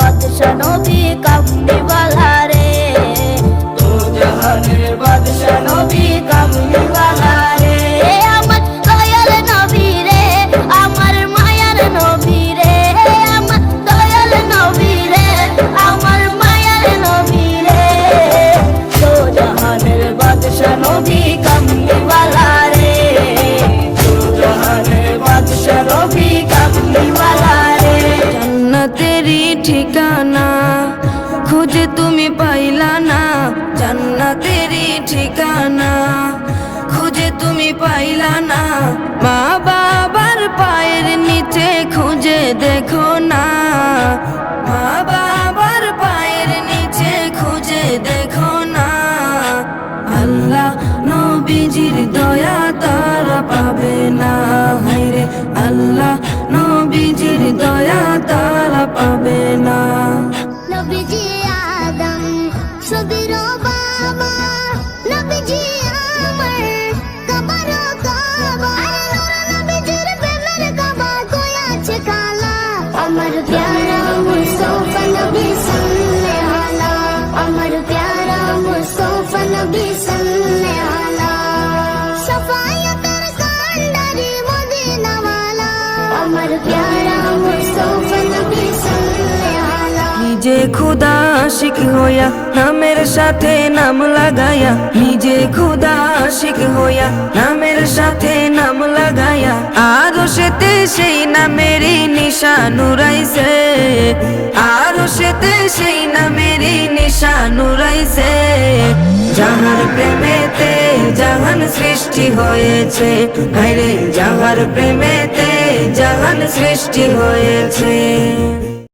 বাদশা নবী কামনি ঠিকানা খুঁজে তুমি পাইলা না, জান্নাতেরই ঠিকানা। খুঁজে তুমি পাইলা না, মা বাবার পায়ের নিচে খুঁজে দেখো না। মা পাবে না। নবীজি আদম সবির বাবা নবীজি আমার, কবর কাবা। আরে নূর নবীজির প্রেমের কাবা, কই আছে কালা? আমার প্যারা মুস্তফা নবী সাল্লাল্লাহু আমার প্যারা মুস্তফা নবী খুদা শিখ হইয়া নামের সাথে নাম লাগায়া নিজে খুদা শিখ হইয়া নামের সাথে নাম লাগায়া আরও সেতে সেই নামেরই নিশানুরাইছে আরও সেতে সেই নামেরই নিশানুরাইছে যাহার প্রেমেতে জাহান সৃষ্টি হয়েছে হায়রে যাহার প্রেমেতে জাহান সৃষ্টি হয়েছে